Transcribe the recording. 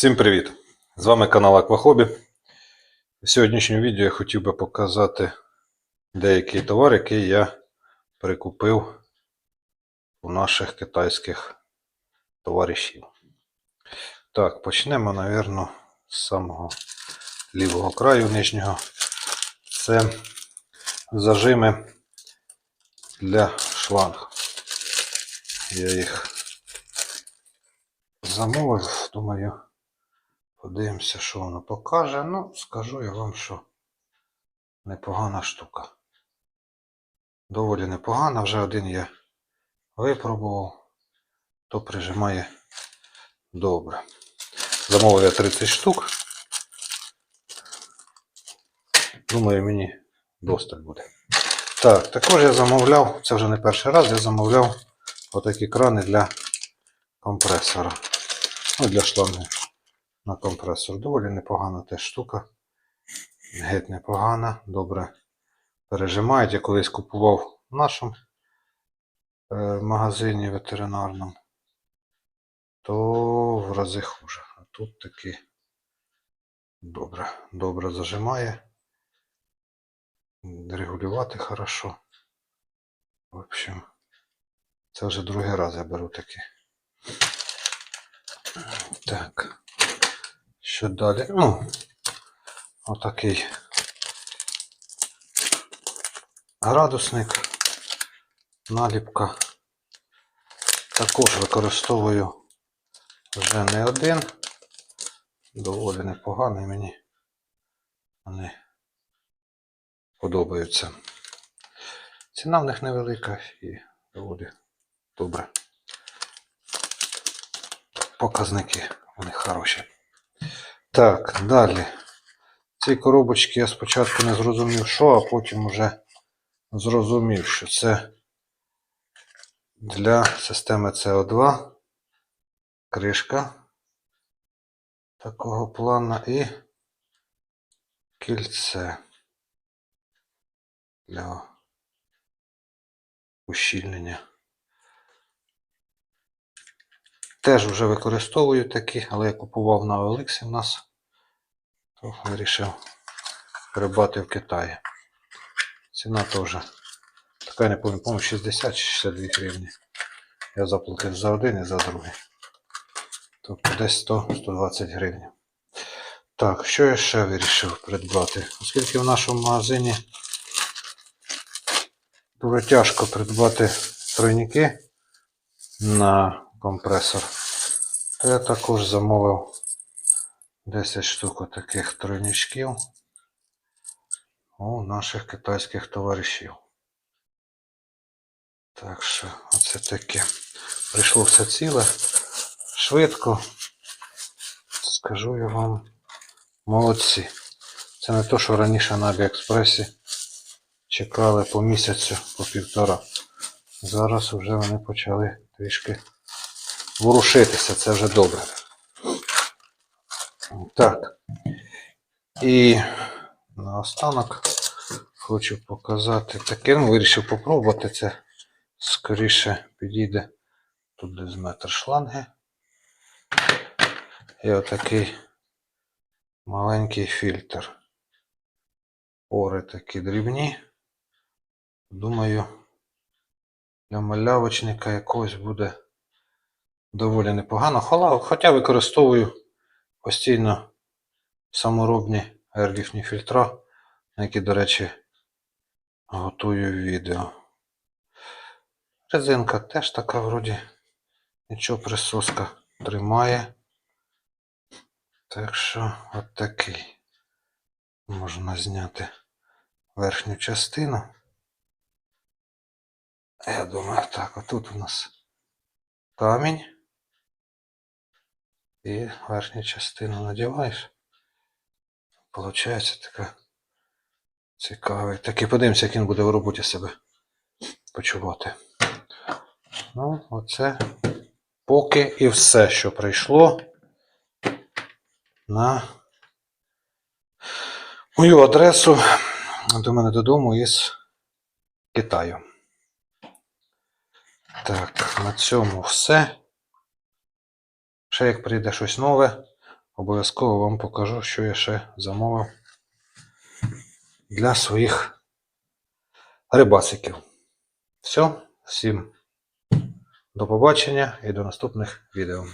Всім привіт! З вами канал Аквахобі. В сьогоднішньому відео я хотів би показати деякий товар, який я прикупив у наших китайських товаришів. Так, почнемо, напевно, з самого лівого краю нижнього. Це зажими для шланг. Я їх замовив, думаю. Подивимося, що воно покаже. Ну, скажу я вам, що непогана штука. Доволі непогана. Вже один я випробував, то прижимає добре. Замовив я 30 штук. Думаю, мені досталь буде. Так, також я замовляв, це вже не перший раз, я замовляв отакі крани для компресора. Ну, для шланги на компресор. Доволі непогана теж штука. Геть непогана, добре пережимають. Я колись купував в нашому е, магазині ветеринарному, то в рази хуже. А тут таки добре, добре зажимає. Регулювати хорошо. В общем, це вже другий раз я беру такі. Так. Що далі? Ну, отакий градусник, наліпка. Також використовую вже не один. Доволі непоганий мені. Вони подобаються. Ціна в них невелика і доволі добре. Показники у них хороші. Так, далі. Ці коробочки я спочатку не зрозумів, що, а потім вже зрозумів, що це для системи CO2 кришка такого плана і кільце для ущільнення. Теж вже використовую такі, але я купував на OLX в нас, вирішив придбати в Китаї. Ціна теж така, не пам'ятаю, по-моєму, 60 чи 62 гривні. Я заплатив за один і за другий. Тобто десь 100-120 гривень. Так, що я ще вирішив придбати? Оскільки в нашому магазині дуже тяжко придбати тройники на компресор, то я також замовив 10 штук таких тройничків у наших китайських товаришів. Так що, оце таке. Прийшло все ціле, швидко. Скажу я вам, молодці. Це не то, що раніше на Аліекспресі чекали по місяцю, по півтора. Зараз вже вони почали трішки ворушитися, це вже добре. Так. І наостанок хочу показати таке. Ну, вирішив попробувати це. Скоріше підійде тут десь метр шланги. І отакий маленький фільтр. Пори такі дрібні. Думаю, для малявочника якогось буде доволі непогано. Хоча використовую постійно саморобні аерліфні фільтра, які, до речі, готую відео. Резинка теж така вроді нічого присоска тримає. Так що от такий можна зняти верхню частину. Я думаю, так, отут у нас камінь. І верхню частину надіваєш. Получається така цікавий. Так і подивимося, як він буде в роботі себе почувати. Ну, оце поки і все, що прийшло на мою адресу до мене додому із Китаю. Так, на цьому все. Ще як прийде щось нове, обов'язково вам покажу, що я ще замовив для своїх рибасиків. Все, всім до побачення і до наступних відео.